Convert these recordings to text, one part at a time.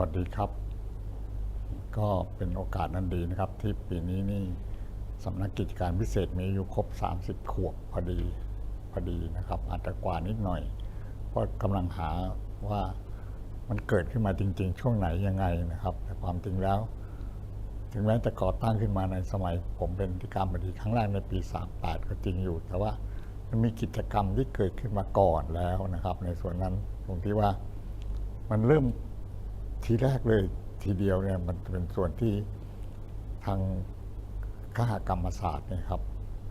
วัสดีครับ ก็เป็นโอกาสนั้นดีนะครับ ที่ปีนี้นี่สำนักกิจการพิเศษมีอายุครบ 30 ขวบพอดีพอดีนะครับ อาจจะกว่านิดหน่อย เพราะกำลังหาว่ามันเกิดขึ้นมาจริง ๆ ช่วงไหนยังไงนะครับ แต่ความจริงแล้ว ถึงแม้จะก่อตั้งขึ้นมาในสมัย ผมเป็นที่การบดีครั้งแรกในปี 38 ก็จริงอยู่ แต่ว่ามันมีกิจกรรมที่เกิดขึ้นมาก่อนแล้วนะครับ ในส่วนนั้นผมคิดว่ามันเริ่ม ทีแรกเลยทีเดียวเนี่ยมันเป็นส่วนที่ทางคหกรรมศาสตร์เนี่ยครับ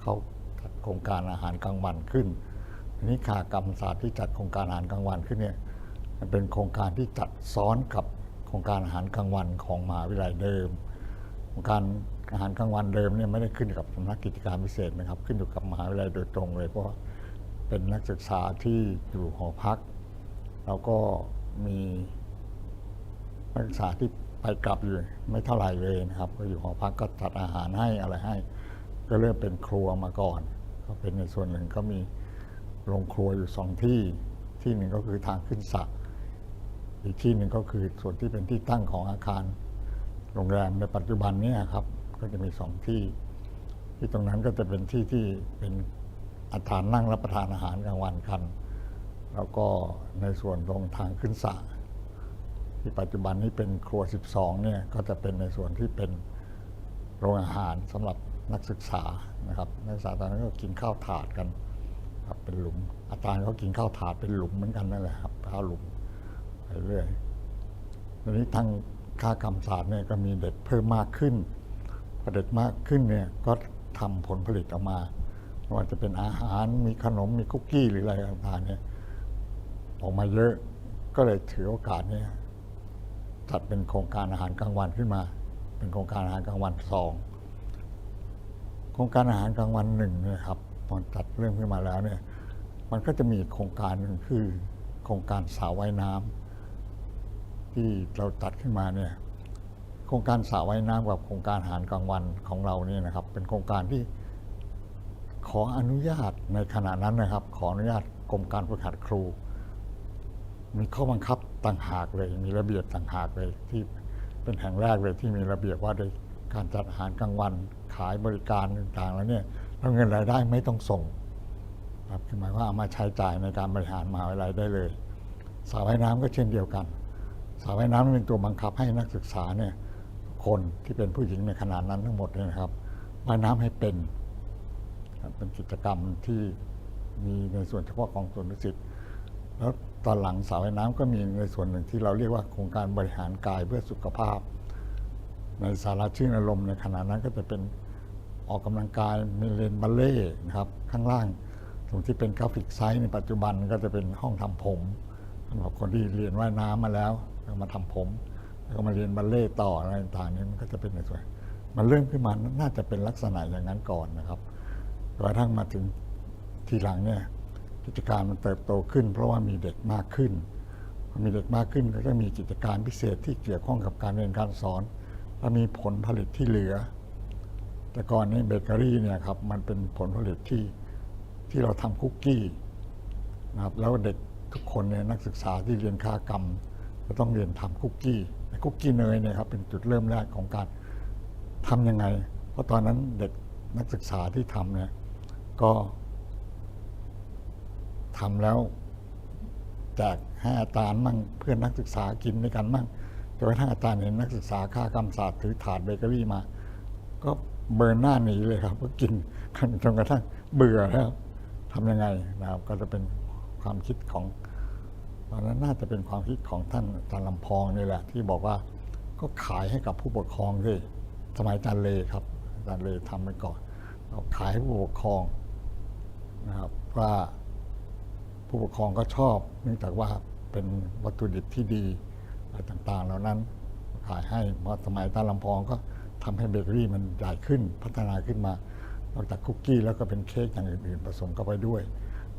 เขาจัดโครงการอาหารกลางวันขึ้นทีนี้คหกรรมศาสตร์ที่จัดโครงการอาหารกลางวันขึ้นเนี่ยมันเป็นโครงการที่จัดซ้อนกับโครงการอาหารกลางวันของมหาวิทยาลัยเดิมโครงการอาหารกลางวันเดิมเนี่ยไม่ได้ขึ้นกับสำนักกิจการพิเศษนะครับ ขึ้นอยู่กับมหาวิทยาลัยโดยตรงเลยเพราะเป็นนักศึกษาที่อยู่หอพัก แล้วก็มี นักศึกษาที่ไปกลับอยู่ไม่เท่าไหร่เลยนะครับก็อยู่หอพักก็จัดอาหารให้อะไรให้ ก็เริ่มเป็นครัวมาก่อน ก็เป็นในส่วนหนึ่งก็มีโรงครัวอยู่สองที่ที่หนึ่งก็คือทางขึ้นสระอีกที่หนึ่งก็คือส่วนที่เป็นที่ตั้งของอาคารโรงแรมในปัจจุบันนี้ครับก็จะมีสองที่ ที่ตรงนั้นก็จะเป็นที่ที่เป็นอาคารนั่งรับประทานอาหารกลางวันกัน แล้วก็ในส่วนตรงทางขึ้นสระ ที่ปัจจุบันนี้เป็นครัว 12 เนี่ยก็จะเป็นในส่วนที่เป็นโรงอาหารสำหรับนักศึกษานะครับ นักศึกษาตอนนั้นก็กินข้าวถาดกันครับเป็นหลุม อาจารย์เขากินข้าวถาดเป็นหลุมเหมือนกันนั่นแหละครับข้าวหลุมไปเรื่อยทีนี้ทางค่ากรรมศาสตร์เนี่ยก็มีเด็กเพิ่มมากขึ้นพอเด็กมากขึ้นเนี่ยก็ทำผลผลิตออกมาไม่ว่าจะเป็นอาหารมีขนมมีคุกกี้หรืออะไรต่างๆเนี่ยออกมาเยอะก็เลยถือโอกาสเนี่ย จัดเป็นโครงการอาหารกลางวันขึ้นมา เป็นโครงการอาหารกลางวันสองโครงการอาหารกลางวันหนึ่งเนี่ยครับตอนจัดเรื่องขึ้นมาแล้วเนี่ย มันก็จะมีโครงการหนึ่งคือ โครงการสาวว่ายน้ำที่เราจัดขึ้นมาเนี่ย โครงการสระว่ายน้ำกับโครงการอาหารกลางวันของเราเนี่ยนะครับ เป็นโครงการที่ขออนุญาตในขณะนั้นนะครับ ขออนุญาตกรมการฝึกหัดครู มีข้อบังคับต่างหากเลย มีระเบียบต่างหากเลยที่เป็นแห่งแรกเลยที่มีระเบียบว่าโดยการจัดอาหารกลางวันขายบริการต่างๆ แล้วเนี่ยแล้วเงินรายได้ไม่ต้องส่งครับคือหมายว่าเอามาใช้จ่ายในการบริหารมหาวิทยาลัยได้เลยสระว่ายน้ำก็เช่นเดียวกันสระว่ายน้ำเป็นตัวบังคับให้นักศึกษาเนี่ยคนที่เป็นผู้หญิงในขนาดนั้นทั้งหมดเนี่ยนะครับว่ายน้ำให้เป็นเป็นกิจกรรมที่มีในส่วนเฉพาะของส่วนนิสิตแล้ว ตอนหลังสระว่ายน้ำก็มีในส่วนหนึ่งที่เราเรียกว่าโครงการบริหารกายเพื่อสุขภาพ ในสาราชื่นอารมณ์ในขณะนั้นก็จะเป็นออกกำลังกายมีเรียนบัลเล่นะครับข้างล่างตรงที่เป็นกราฟิกไซต์ในปัจจุบันก็จะเป็นห้องทำผมสำหรับคนที่เรียนว่ายน้ำมาแล้วแล้วมาทำผม แล้วก็มาเรียนบัลเล่ต่ออะไรต่างๆนี่มันก็จะเป็นในส่วนมันเริ่มขึ้นมาน่าจะเป็นลักษณะอย่างนั้นก่อนนะครับกระทั่งมาถึงทีหลังเนี่ย กิจการมันเติบโตขึ้น เพราะว่ามีเด็กมากขึ้นมีเด็กมากขึ้นก็จะมีกิจการพิเศษที่เกี่ยวข้องกับการเรียนการสอน และมีผลผลิตที่เหลือ แต่ก่อนนี้เบเกอรี่เนี่ยครับมันเป็นผลผลิตที่ที่เราทำคุกกี้นะครับแล้วเด็กทุกคนเนี่ยนักศึกษาที่เรียนค้ากรรมจะต้องเรียนทำคุกกี้คุกกี้เนยเนี่ยครับเป็นจุดเริ่มแรกของการทำยังไง เพราะตอนนั้นเด็กนักศึกษาที่ทำเนี่ยก็ ทำแล้วแจกให้อาจารย์มั่งเพื่อนนักศึกษากินด้วยกันมั่งจนกระทั่งอาจารย์เห็นนักศึกษาค่ากรรมศาสตร์ถือถาดเบเกอรี่มา ก็เบิร์นหน้าหนีเลยครับก็กินจนกระทั่งเบื่อแล้วทำยังไงนะครับ ก็จะเป็นความคิดของตอนนั้นน่าจะเป็นความคิดของท่านอาจารย์ลำพองนี่แหละ ที่บอกว่าก็ขายให้กับผู้ปกครองสิสมัยอาจารย์เลครับอาจารย์เลทำไปก่อนเอาขายให้ผู้ปกครองนะครับว่า ผู้ปกครองก็ชอบ เนื่องจากว่าเป็นวัตถุดิบที่ดีอะไรต่างๆ เหล่านั้นขายให้เพราะสมัยอาลำพองก็ทำให้เบเกอรี่มันใหญ่ขึ้นพัฒนาขึ้นมานอกจากคุกกี้แล้วก็เป็นเค้กอย่างอื่นๆ ผสมเข้าไปด้วย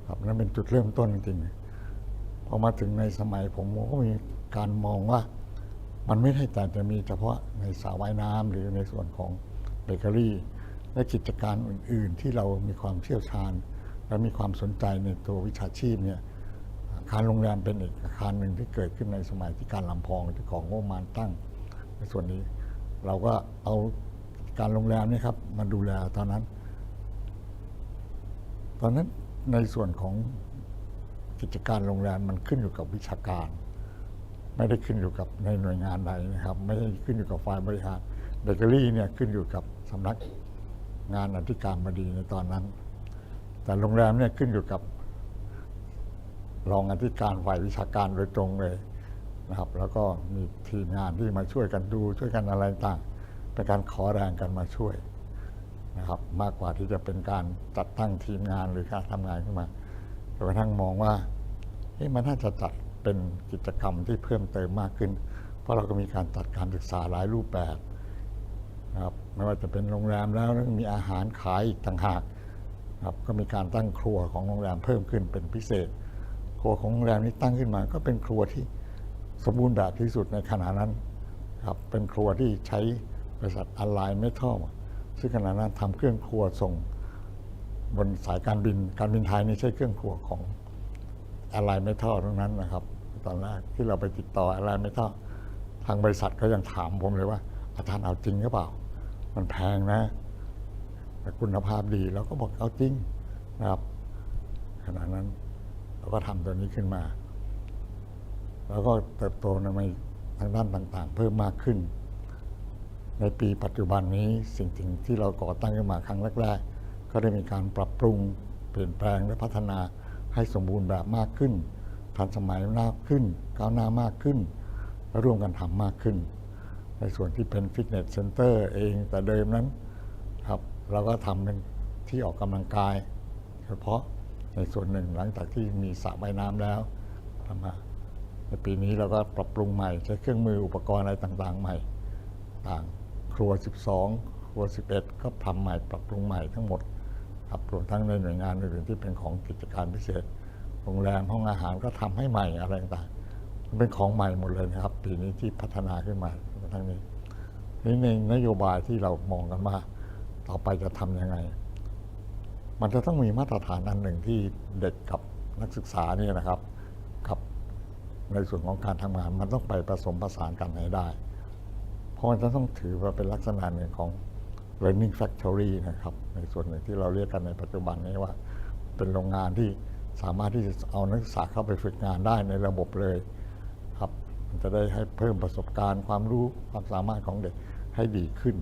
ครับนั่นเป็นจุดเริ่มต้นจริงๆพอมาถึงในสมัยผมก็มีการมองว่า มันไม่ใช่แต่จะมีเฉพาะในสระว่ายน้ำหรือในส่วนของเบเกอรี่ และกิจการอื่นๆ ที่เรามีความเชี่ยวชาญ และมีความสนใจในตัววิชาชีพเนี่ยอาคารโรงแรมเป็นอีกอาคารหนึ่งที่เกิดขึ้นในสมัยที่การลำพองที่ของงบมาณตั้ง ในส่วนนี้เราก็เอาการโรงแรมนี่ครับมาดูแลตอนนั้น ตอนนั้นในส่วนของกิจการโรงแรมมันขึ้นอยู่กับวิชาการ ไม่ได้ขึ้นอยู่กับในหน่วยงานใดนะครับ ไม่ได้ขึ้นอยู่กับฝ่ายบริหารเบเกอรี่เนี่ยขึ้นอยู่กับสำนักงานอธิการบดีในตอนนั้น แต่โรงแรมเนี่ยขึ้นอยู่กับรองอธิการฝ่ายวิชาการโดยตรงเลยนะครับ แล้วก็มีทีมงานที่มาช่วยกันดู ช่วยกันอะไรต่างเป็นการขอแรงกันมาช่วยนะครับ มากกว่าที่จะเป็นการจัดตั้งทีมงานหรือการทำงานขึ้นมาจนกระทั่งมองว่าเอ๊ะมันน่าจะจัดเป็นกิจกรรมที่เพิ่มเติมมากขึ้น เพราะเราก็มีการจัดการศึกษาหลายรูปแบบนะครับไม่ว่าจะเป็นโรงแรมแล้วมีอาหารขายอีกต่างหาก ครับก็มีการตั้งครัวของโรงแรมเพิ่มขึ้นเป็นพิเศษ ครัวของโรงแรมนี้ตั้งขึ้นมา ก็เป็นครัวที่สมบูรณ์แบบที่สุดในขณะนั้นครับเป็นครัวที่ใช้บริษัทอไลน์เมทัลซึ่งขณะนั้นทำเครื่องครัวส่งบนสายการบินการบินไทยนี่ใช้เครื่องครัวของอไลน์เมทัลทั้งนั้นนะครับ ตอนแรกที่เราไปติดต่ออไลน์เมทัลทางบริษัทก็ยังถามผมเลยว่าอาจารย์เอาจริงหรือเปล่า มันแพงนะ แต่คุณภาพดีเราก็บอกเอาจริงนะครับ ขณะนั้นเราก็ทำตัวนี้ขึ้นมา แล้วก็เติบโตในทางด้านต่างๆ เพิ่มมากขึ้น ในปีปัจจุบันนี้สิ่งที่เราก่อตั้งขึ้นมาครั้งแรกๆ ก็ได้มีการปรับปรุง เปลี่ยนแปลงและพัฒนาให้สมบูรณ์แบบมากขึ้น ทันสมัยมากขึ้น ก้าวหน้ามากขึ้น และร่วมกันทำมากขึ้น ในส่วนที่เป็นฟิตเนสเซ็นเตอร์เองแต่เดิมนั้น เราก็ทำเป็นที่ออกกำลังกาย เฉพาะในส่วนหนึ่งหลังจากที่มีสระว่ายน้ำแล้วทำมาในปีนี้เราก็ปรับปรุงใหม่ ใช้เครื่องมืออุปกรณ์อะไรต่างๆ ใหม่ ต่างครัว 12 ครัว 11 ก็ทำใหม่ ปรับปรุงใหม่ทั้งหมดครับรวมทั้งในหน่วยงานอื่นๆที่เป็นของกิจการพิเศษ โรงแรมห้องอาหารก็ทำให้ใหม่อะไรต่างๆมันเป็นของใหม่หมดเลยนะครับ ปีนี้ที่พัฒนาขึ้นมาทั้งนี้นี่ในนโยบายที่เรามองกันว่า ต่อไปจะทำยังไง มันจะต้องมีมาตรฐานอันหนึ่งที่เด็กกับนักศึกษานี่นะครับ กับในส่วนของการทำงาน มันต้องไปผสมผสานกันให้ได้ เพราะมันจะต้องถือว่าเป็นลักษณะหนึ่งของ learning factory นะครับ ในส่วนหนึ่งที่เราเรียกกันในปัจจุบันนี้ว่า เป็นโรงงานที่สามารถที่จะเอานักศึกษาเข้าไปฝึกงานได้ในระบบเลยครับ มันจะได้ให้เพิ่มประสบการณ์ ความรู้ความสามารถของเด็กให้ดีขึ้น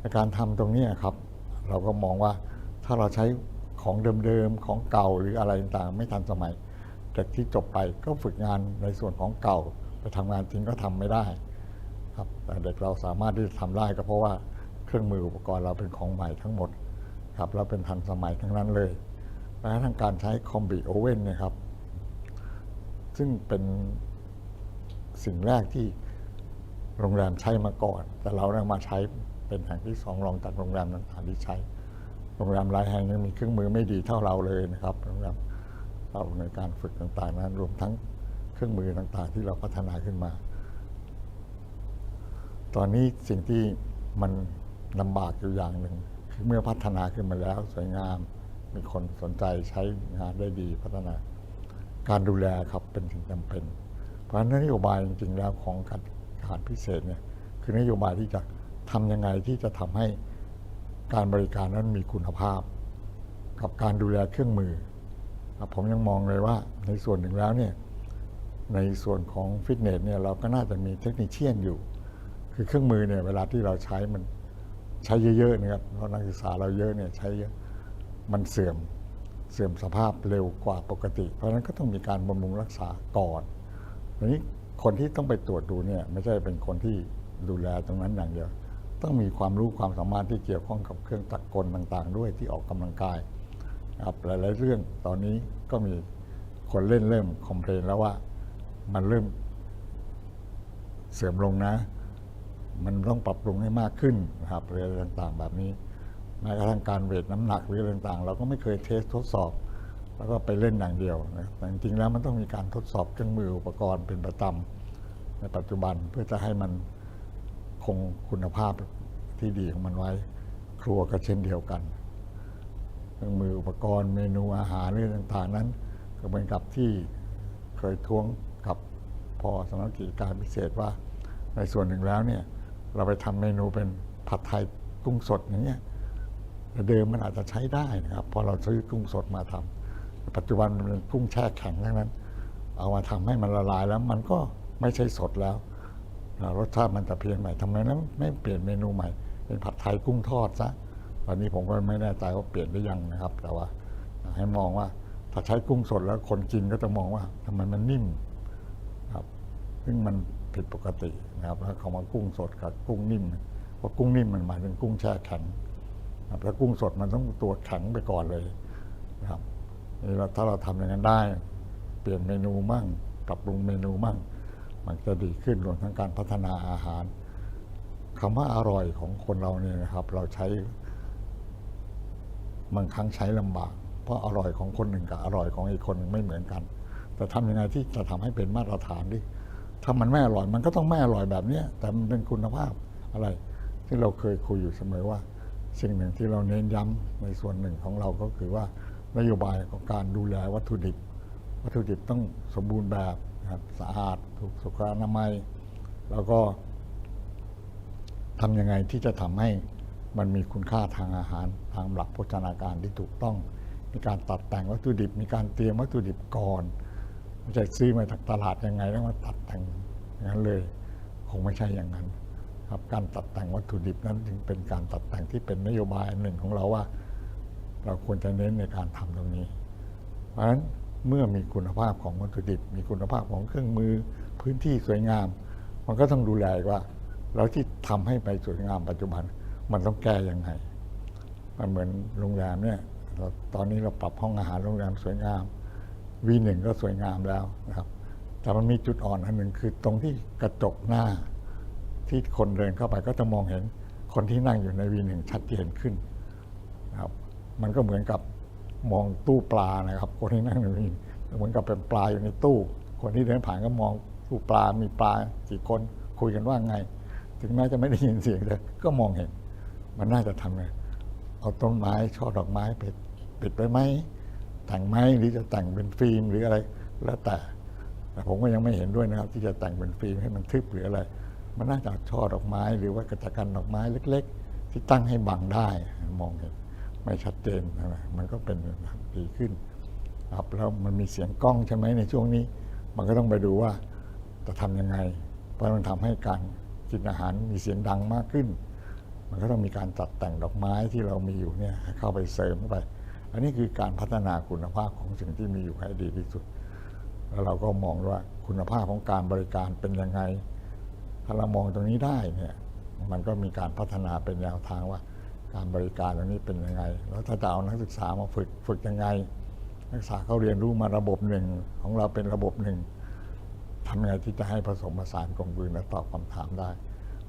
ในการทำตรงนี้ครับ เราก็มองว่าถ้าเราใช้ของเดิมๆของเก่าหรืออะไรต่างๆ ไม่ทันสมัยเด็กที่จบไปก็ฝึกงานในส่วนของเก่า ไปทำงานจริงก็ทำไม่ได้ ครับแต่เด็กเราสามารถที่จะทำได้ก็เพราะว่าเครื่องมืออุปกรณ์เราเป็นของใหม่ทั้งหมดครับแล้วเป็นทันสมัยทั้งนั้นเลยแม้กระทั่งการใช้คอมบิโอเว่นเนี่ยครับ ซึ่งเป็นสิ่งแรกที่โรงแรมใช้มาก่อน แต่เราได้มาใช้ เป็นแห่งที่สองรองจากโรงแรมต่างๆที่ใช้ โรงแรมหลายแห่งยังมีเครื่องมือไม่ดีเท่าเราเลยนะครับโรงแรมเราในการฝึกต่างๆนั้นรวมทั้งเครื่องมือต่างๆ ที่เราพัฒนาขึ้นมา ตอนนี้สิ่งที่มันลำบากอยู่อย่างหนึ่งคือเมื่อพัฒนาขึ้นมาแล้วสวยงาม มีคนสนใจใช้งานได้ดีพัฒนา การดูแลครับเป็นสิ่งจำเป็น เพราะฉะนั้นนโยบายจริงๆแล้วของการการพิเศษเนี่ยคือนโยบายที่จะ ทำยังไงที่จะทำให้การบริการนั้นมีคุณภาพ กับการดูแลเครื่องมือ ผมยังมองเลยว่าในส่วนหนึ่งแล้วเนี่ยในส่วนของฟิตเนสเนี่ยเราก็น่าจะมีเทคนิคเชียนอยู่ คือเครื่องมือเนี่ยเวลาที่เราใช้มันใช้เยอะๆนะครับเพราะนักศึกษาเราเยอะเนี่ยใช้เยอะมันเสื่อมเสื่อมสภาพเร็วกว่าปกติ เพราะฉะนั้นก็ต้องมีการบำรุงรักษาก่อนทีนี้คนที่ต้องไปตรวจดูเนี่ยไม่ใช่เป็นคนที่ดูแลตรงนั้นอย่างเดียว ต้องมีความรู้ความสามารถที่เกี่ยวข้องกับเครื่องจักกลต่างๆ ด้วยที่ออกกำลังกายครับหลายๆเรื่องตอนนี้ก็มีคนเล่นเริ่มคอมเพลนแล้วว่ามันเริ่มเสื่อมลงนะ มันต้องปรับปรุงให้มากขึ้นนะครับเรื่องต่างๆ แบบนี้แม้กระทั่งการเวทน้ำหนักหรืออะไรต่างๆ เราก็ไม่เคยเทสทดสอบ แล้วก็ไปเล่นอย่างเดียวนะแต่จริงๆแล้วมันต้องมีการทดสอบเครื่องมืออุปกรณ์เป็นประจำในปัจจุบันเพื่อจะให้มัน งคุณภาพที่ดีของมันไว้ ครัวก็เช่นเดียวกันเครื่องมืออุปกรณ์เมนูอาหารเรื่องต่างๆนั้น ก็เหมือนกับที่เคยท้วงกับพอสำนักกิจการพิเศษว่าในส่วนหนึ่งแล้วเนี่ยเราไปทำเมนูเป็นผัดไทยกุ้งสดอย่างเงี้ยเดิมมันอาจจะใช้ได้นะครับพอเราซื้อกุ้งสดมาทำปัจจุบันมันเป็นกุ้งแช่แข็งทั้งนั้น เอามาทำให้มันละลายแล้วมันก็ไม่ใช่สดแล้ว รสชาติมันจะเพียนใหม่ทำไมนั้นไม่เปลี่ยนเมนูใหม่ เป็นผัดไทยกุ้งทอดซะตอนนี้ผมก็ไม่แน่ใจว่าเปลี่ยนหรือยังนะครับ แต่ว่าให้มองว่าถ้าใช้กุ้งสดแล้วคนกินก็จะมองว่าทำไมมันนิ่มครับ ซึ่งมันผิดปกตินะครับแล้วเขามากุ้งสดกับกุ้งนิ่มเพราะกุ้งนิ่มมันหมายถึงกุ้งแช่แข็งนะครับแล้วกุ้งสดมันต้องตัวแข็งไปก่อนเลยนะครับนี่ถ้าเราทำอย่างนั้นได้ เปลี่ยนเมนูมั่งปรับปรุงเมนูมั่ง มันจะดีขึ้นรวมทั้งการพัฒนาอาหารคำว่าอร่อยของคนเราเนี่ยนะครับ เราใช้บางครั้งใช้ลำบาก เพราะอร่อยของคนหนึ่งกับอร่อยของอีกคนหนึ่งไม่เหมือนกัน แต่ทำยังไงที่จะทำให้เป็นมาตรฐานดิถ้ามันไม่อร่อยมันก็ต้องไม่อร่อยแบบเนี้ยแต่มันเป็นคุณภาพอะไร ที่เราเคยคุยอยู่เสมอว่า สิ่งหนึ่งที่เราเน้นย้ำในส่วนหนึ่งของเราก็คือว่านโยบายของการดูแลวัตถุดิบ วัตถุดิบต้องสมบูรณ์แบบนะครับสะอาดถูกสุขอนามัย แล้วก็ทำยังไงที่จะทำให้มันมีคุณค่าทางอาหารทางหลักโภชนาการที่ถูกต้อง มีการตัดแต่งวัตถุดิบ มีการเตรียมวัตถุดิบก่อนไม่ใช่ซื้อมาจากตลาดยังไงแล้วมาตัดแต่งอย่างนั้นเลยคงไม่ใช่อย่างนั้น ครับการตัดแต่งวัตถุดิบนั้นจึงเป็นการตัดแต่งที่เป็นนโยบายอันหนึ่งของเราว่า เราควรจะเน้นในการทำตรงนี้ เพราะฉะนั้น เมื่อมีคุณภาพของวัตถุดิบ มีคุณภาพของเครื่องมือ พื้นที่สวยงาม มันก็ต้องดูแลว่าแล้วที่ทำให้ไปสวยงามปัจจุบัน มันต้องแก้ยังไง มันเหมือนโรงแรมเนี่ยตอนนี้เราปรับห้องอาหารโรงแรมสวยงาม V1 ก็สวยงามแล้วนะครับ แต่มันมีจุดอ่อนอันหนึ่งคือตรงที่กระจกหน้า ที่คนเดินเข้าไปก็จะมองเห็นคนที่นั่งอยู่ใน V1 ชัดเจนขึ้นนะครับ มันก็เหมือนกับ มองตู้ปลานะครับ คนที่นั่งอยู่นี่เหมือนกับเป็นปลาอยู่ในตู้ คนที่เดินผ่านก็มองตู้ปลา มีปลากี่คนคุยกันว่าไง ถึงแม้จะไม่ได้ยินเสียงแต่ก็มองเห็น มันน่าจะทำไงเอาต้นไม้ช่อดอกไม้ปิดปิดไว้ไหมแต่งไหมหรือจะแต่งเป็นฟิล์มหรืออะไรแล้วแต่แต่ผมก็ยังไม่เห็นด้วยนะครับ ที่จะแต่งเป็นฟิล์มให้มันทึบหรืออะไร มันน่าจะช่อดอกไม้หรือว่ากระจัดกันดอกไม้เล็ก ๆ ที่ตั้งให้บังได้มองเห็น ไม่ชัดเจนนะมันก็เป็นดีขึ้นครับแล้วมันมีเสียงกล้องใช่ไหมในช่วงนี้ มันก็ต้องไปดูว่าจะทำยังไง เพราะมันทำให้การกินอาหารมีเสียงดังมากขึ้น มันก็ต้องมีการจัดแต่งดอกไม้ที่เรามีอยู่เนี่ยเข้าไปเสริมเข้าไป อันนี้คือการพัฒนาคุณภาพของสิ่งที่มีอยู่ให้ดีที่สุด แล้วเราก็มองว่าคุณภาพของการบริการเป็นยังไง ถ้าเรามองตรงนี้ได้เนี่ย มันก็มีการพัฒนาเป็นแนวทางว่า การบริการตรงนี้เป็นยังไง แล้วถ้าจะเอานักศึกษามาฝึกฝึกยังไง นักศึกษาเขาเรียนรู้มาระบบหนึ่งของเราเป็นระบบหนึ่งทำยังไงที่จะให้ผสมผสานกลมกลืนและตอบคำถามได้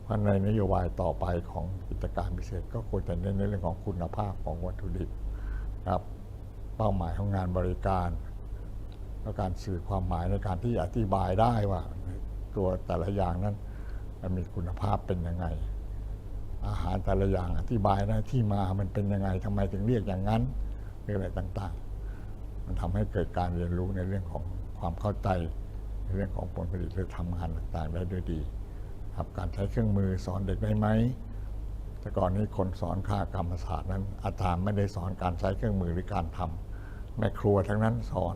เพราะในนโยบายต่อไปของกิจการพิเศษ ก็ควรจะเน้นในเรื่องของคุณภาพของวัตถุดิบครับเป้าหมายของงานบริการแล้วการสื่อความหมายในการที่อธิบายได้ว่า ตัวแต่ละอย่างนั้นมันมีคุณภาพเป็นยังไง อาหารแต่ละอย่างอธิบายได้ที่มามันเป็นยังไงทำไมถึงเรียกอย่างนั้นหรืออะไรต่างๆ มันทำให้เกิดการเรียนรู้ในเรื่องของความเข้าใจในเรื่องของผลผลิตหรือทำงานต่างๆ ได้ด้วยดีครับการใช้เครื่องมือสอนเด็กได้ไหมแต่ก่อนนี้คนสอนค่ากรรมศาสตร์นั้น อาจารย์ไม่ได้สอนการใช้เครื่องมือหรือการทำแม่ครัวทั้งนั้นสอน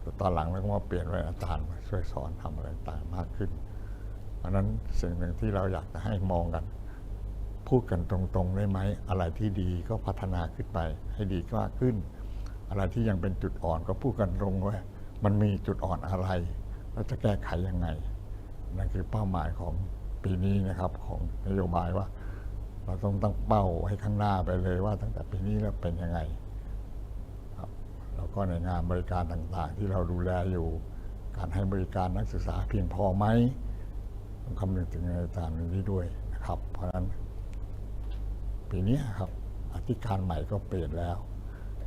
แต่ตอนหลังเราก็มาเปลี่ยนเป็นอาจารย์มาช่วยสอนทำอะไรต่างๆมากขึ้น เพราะนั้นสิ่งหนึ่งที่เราอยากจะให้มองกัน พูดกันตรงๆได้ไหม อะไรที่ดีก็พัฒนาขึ้นไป ให้ดีมากขึ้น อะไรที่ยังเป็นจุดอ่อนก็พูดกันตรงว่า มันมีจุดอ่อนอะไร แล้วจะแก้ไขยังไงนั่นคือเป้าหมายของปีนี้นะครับของนโยบายว่า เราต้องตั้งเป้าไว้ข้างหน้าไปเลยว่า ตั้งแต่ปีนี้แล้วเป็นยังไงครับแล้วก็ในงานบริการต่างๆ ที่เราดูแลอยู่ การให้บริการนักศึกษาเพียงพอไหมต้องคำนึงถึงในตามนี้ด้วยนะครับ เพราะฉะนั้น ปีนี้ครับอธิการใหม่ก็เปลี่ยนแล้ว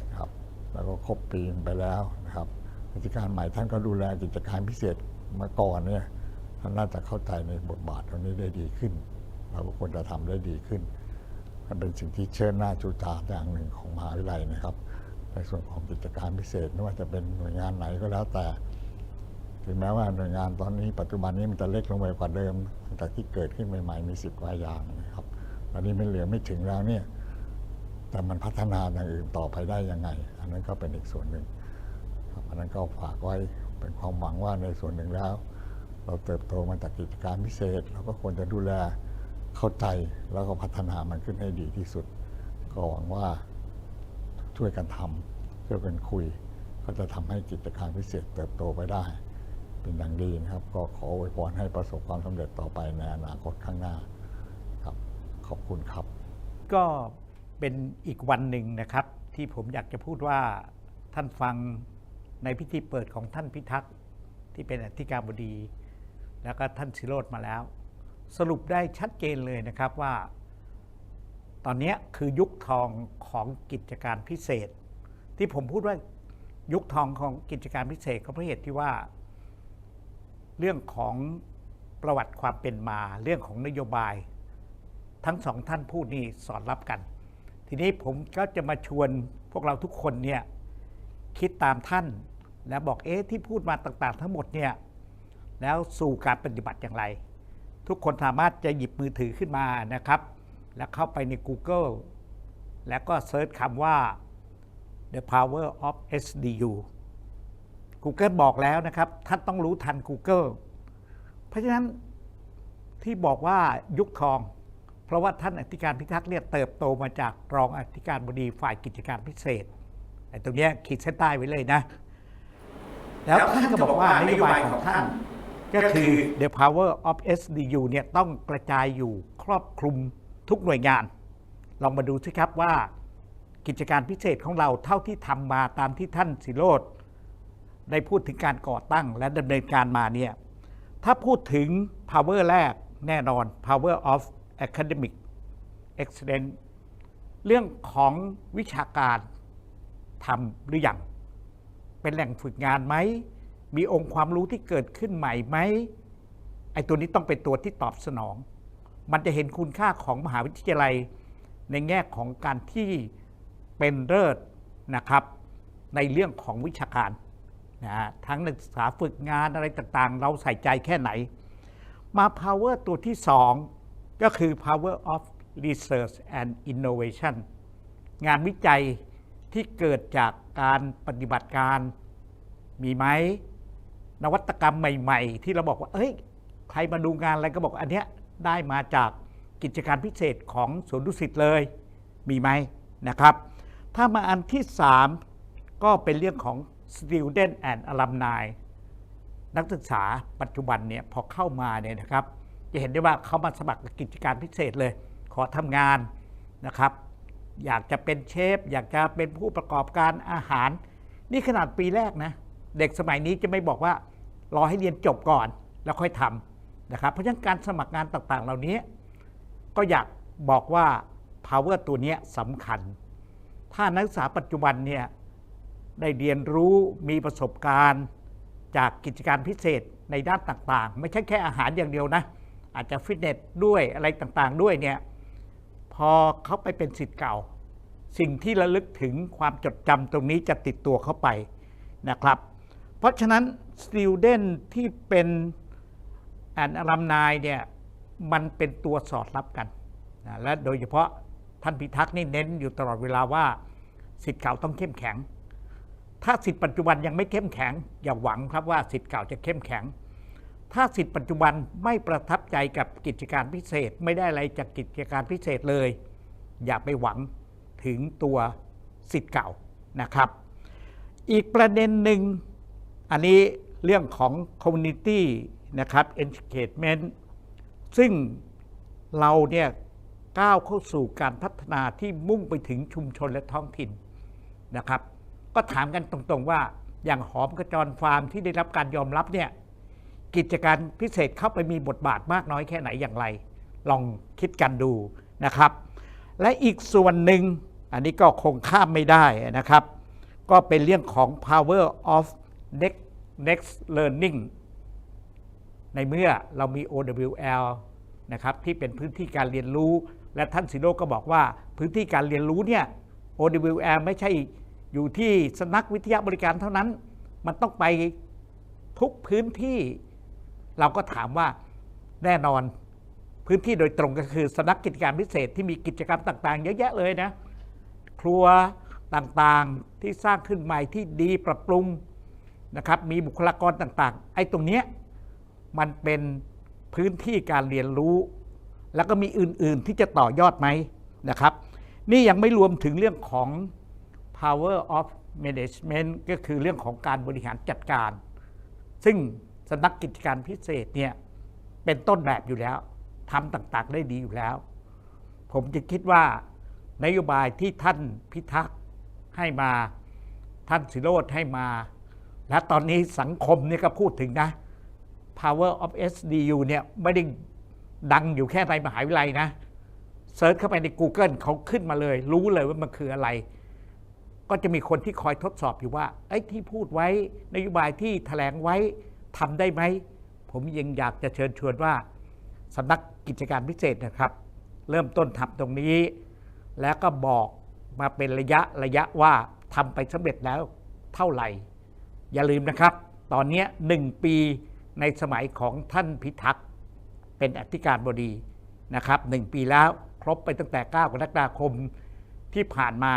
นะครับแล้วก็ครบปีไปแล้วนะครับอธิการใหม่ท่านก็ดูแลกิจการพิเศษมาก่อนเนี่ยท่านน่าจะเข้าใจในบทบาทตรงนี้ได้ดีขึ้น เราก็ควรจะทำได้ดีขึ้น มันเป็นสิ่งที่เชิญหน้าชูตาอย่างหนึ่งของมหาวิทยาลัยนะครับ ในส่วนของกิจการพิเศษไม่ว่าจะเป็นหน่วยงานไหนก็แล้วแต่ถึงแม้ว่าหน่วยงานตอนนี้ปัจจุบันนี้มันจะเล็กลงไปกว่าเดิมตั้งแต่ที่เกิดขึ้นใหม่ๆมีสิบกว่าอย่างนะครับ อนนี้มันเหลือไม่ถึงแล้วเนี่ย แต่มันพัฒนาอย่างอื่นต่อไปได้ยังไง อันนั้นก็เป็นอีกส่วนหนึ่งครับอันนั้นก็ฝากไว้เป็นความหวังว่าในส่วนหนึ่งแล้ว เราเติบโตมาจากกิจการพิเศษ เราก็ควรจะดูแลเข้าใจแล้วก็พัฒนามันขึ้นให้ดีที่สุด ก็หวังว่าช่วยกันทำช่วยกันคุย ก็จะทำให้กิจการพิเศษเติบโตไปได้ เป็นอย่างดีนะครับ ก็ขออวยพรให้ประสบความสำเร็จต่อไปในอนาคตข้างหน้า ขอบคุณครับ ก็เป็นอีกวันหนึ่งนะครับ ที่ผมอยากจะพูดว่าท่านฟังในพิธีเปิดของท่านพิทักษ์ที่เป็นอธิการบดี แล้วก็ท่านสิโรธมาแล้ว สรุปได้ชัดเจนเลยนะครับว่า ตอนนี้คือยุคทองของกิจการพิเศษ ที่ผมพูดว่ายุคทองของกิจการพิเศษก็เพราะเหตุที่ว่า เรื่องของประวัติความเป็นมา เรื่องของนโยบาย ทั้งสองท่านพูดนี่สอดรับกัน ทีนี้ผมก็จะมาชวนพวกเราทุกคนเนี่ยคิดตามท่าน แล้วบอกเอ๊ะที่พูดมาต่างๆ ทั้งหมดเนี่ยแล้วสู่การปฏิบัติอย่างไร ทุกคนสามารถจะหยิบมือถือขึ้นมานะครับ แล้วเข้าไปใน Google แล้วก็เซิร์ชคำว่า the power of SDU Google บอกแล้วนะครับ ท่านต้องรู้ทัน Google เพราะฉะนั้นที่บอกว่ายุคทอง เพราะว่าท่านอธิการพิทักษ์เนี่ยเติบโตมาจากรองอธิการบดีฝ่ายกิจการพิเศษไอ้ตรงเนี้ยขีดเส้นใต้ไว้เลยนะ แล้วท่านก็บอกว่านโยบายของท่าน ก็คือ the power of SDU เนี่ยต้องกระจายอยู่ครอบคลุมทุกหน่วยงาน ลองมาดูสิครับว่า กิจการพิเศษของเราเท่าที่ทำมาตามที่ท่านสิโรธได้พูดถึงการก่อตั้งและดำเนินการมาเนี่ยถ้าพูดถึง power แรกแน่นอน power of academic excellence เรื่องของวิชาการทำหรืออยังเป็นแหล่งฝึกงานไหม มีองค์ความรู้ที่เกิดขึ้นใหม่ไหมไอ้ตัวนี้ต้องเป็นตัวที่ตอบสนอง มันจะเห็นคุณค่าของมหาวิทยาลัย ในแง่ของการที่เป็นเลิศนะครับ ในเรื่องของวิชาการนะฮะทั้งนักศึกษาฝึกงานอะไรต่างๆ เราใส่ใจแค่ไหน มา power ตัวที่2 ก็คือ power of research and innovation งานวิจัยที่เกิดจากการปฏิบัติการมีไหม นวัตกรรมใหม่ ๆ ที่เราบอกว่า เอ้ย ใครมาดูงานอะไรก็บอกอันเนี้ยได้มาจากกิจการพิเศษของสวนดุสิตเลย มีไหมนะครับ ถ้ามาอันที่ 3 ก็เป็นเรื่องของ student and alumni นักศึกษาปัจจุบันเนี่ยพอเข้ามาเนี่ยนะครับ จะเห็นได้ว่าเขามาสมัครกิจการพิเศษเลย ขอทำงานนะครับ อยากจะเป็นเชฟ อยากจะเป็นผู้ประกอบการอาหาร นี่ขนาดปีแรกนะ เด็กสมัยนี้จะไม่บอกว่ารอให้เรียนจบก่อนแล้วค่อยทำนะครับ เพราะฉะนั้นการสมัครงานต่างๆ เหล่านี้ ก็อยากบอกว่า power ตัวนี้สำคัญ ถ้านักศึกษาปัจจุบันเนี่ยได้เรียนรู้มีประสบการณ์จากกิจการพิเศษในด้านต่างๆ ไม่ใช่แค่อาหารอย่างเดียวนะ อาจจะฟิตเนสด้วยอะไรต่างๆด้วยเนี่ยพอเขาไปเป็นสิทธิ์เก่า สิ่งที่ระลึกถึงความจดจำตรงนี้จะติดตัวเข้าไปนะครับ เพราะฉะนั้น student ที่เป็นอ่านอลัมนายเนี่ยมันเป็นตัวสอดรับกันนะและโดยเฉพาะท่านพิทักษ์นี่เน้นอยู่ตลอดเวลาว่าสิทธิ์เก่าต้องเข้มแข็ง ถ้าสิทธิ์ปัจจุบันยังไม่เข้มแข็ง อย่าหวังครับว่าสิทธิ์เก่าจะเข้มแข็ง ถ้าสิทธิ์ปัจจุบันไม่ประทับใจกับกิจการพิเศษไม่ได้อะไรจากกิจการพิเศษเลย อย่าไปหวังถึงตัวสิทธิ์เก่านะครับ อีกประเด็นหนึ่งอันนี้เรื่องของ community นะครับ engagement ซึ่งเราเนี่ยก้าวเข้าสู่การพัฒนาที่มุ่งไปถึงชุมชนและท้องถิ่นนะครับ ก็ถามกันตรงๆว่าอย่างหอมกระจรฟาร์มที่ได้รับการยอมรับเนี่ย กิจการพิเศษเข้าไปมีบทบาทมากน้อยแค่ไหนอย่างไร ลองคิดกันดูนะครับ และอีกส่วนหนึ่งอันนี้ก็คงข้ามไม่ได้นะครับ ก็เป็นเรื่องของ power of next next learning ในเมื่อเรามี OWL นะครับที่เป็นพื้นที่การเรียนรู้ และท่านสิโรจน์ก็บอกว่าพื้นที่การเรียนรู้เนี่ย OWL ไม่ใช่อยู่ที่สนักวิทยาบริการเท่านั้น มันต้องไปทุกพื้นที่ เราก็ถามว่าแน่นอนพื้นที่โดยตรงก็คือสนักกิจการพิเศษที่มีกิจกรรมต่างๆ เยอะแยะเลยนะ ครัวต่างๆที่สร้างขึ้นใหม่ที่ดีปรับปรุงนะครับมีบุคลากรต่างๆ ไอ้ตรงเนี้ยมันเป็นพื้นที่การเรียนรู้ แล้วก็มีอื่นๆที่จะต่อยอดไหมนะครับ นี่ยังไม่รวมถึงเรื่องของ power of management ก็คือเรื่องของการบริหารจัดการ ซึ่ง สำนักกิจการพิเศษเนี่ยเป็นต้นแบบอยู่แล้วทำต่างๆได้ดีอยู่แล้ว ผมจะคิดว่านโยบายที่ท่านพิทักษ์ให้มาท่านสิโรธให้มา และตอนนี้สังคมเนี่ยก็พูดถึงนะ power of SDU เนี่ยไม่ได้ดังอยู่แค่ในมหาวิทยาลัยนะเซิร์ชเข้าไปใน Google เขาขึ้นมาเลย รู้เลยว่ามันคืออะไร ก็จะมีคนที่คอยทดสอบอยู่ว่าไอ้ที่พูดไว้นโยบายที่แถลงไว้ ทำได้ไหม ผมยังอยากจะเชิญชวนว่าสำนักกิจการพิเศษนะครับ เริ่มต้นทำตรงนี้ แล้วก็บอกมาเป็นระยะระยะว่าทำไปสำเร็จแล้วเท่าไหร่ อย่าลืมนะครับ ตอนนี้หนึ่งปีในสมัยของท่านพิทักษ์เป็นอธิการบดีนะครับหนึ่งปีแล้วครบไปตั้งแต่ 9 กรกฎาคมที่ผ่านมา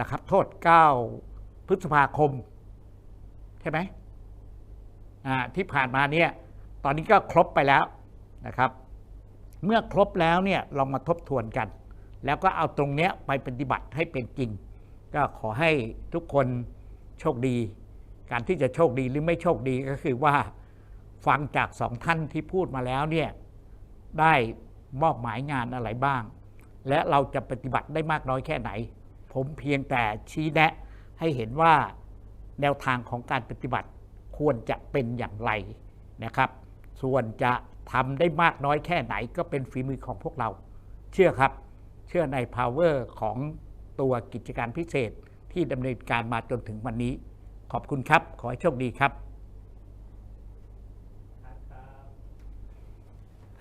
นะครับ โทษ 9 พฤษภาคม ใช่ไหม ที่ผ่านมาเนี่ยตอนนี้ก็ครบไปแล้วนะครับ เมื่อครบแล้วเนี่ยลองมาทบทวนกัน แล้วก็เอาตรงเนี้ยไปปฏิบัติให้เป็นจริง ก็ขอให้ทุกคนโชคดี การที่จะโชคดีหรือไม่โชคดีก็คือว่าฟังจากสองท่านที่พูดมาแล้วเนี่ยได้มอบหมายงานอะไรบ้าง และเราจะปฏิบัติได้มากน้อยแค่ไหน ผมเพียงแต่ชี้แนะให้เห็นว่าแนวทางของการปฏิบัติ ควรจะเป็นอย่างไรนะครับ ส่วนจะทำได้มากน้อยแค่ไหนก็เป็นฝีมือของพวกเรา เชื่อครับ เชื่อใน power ของตัวกิจการพิเศษที่ดำเนินการมาจนถึงวันนี้ ขอบคุณครับ ขอให้โชคดีครับ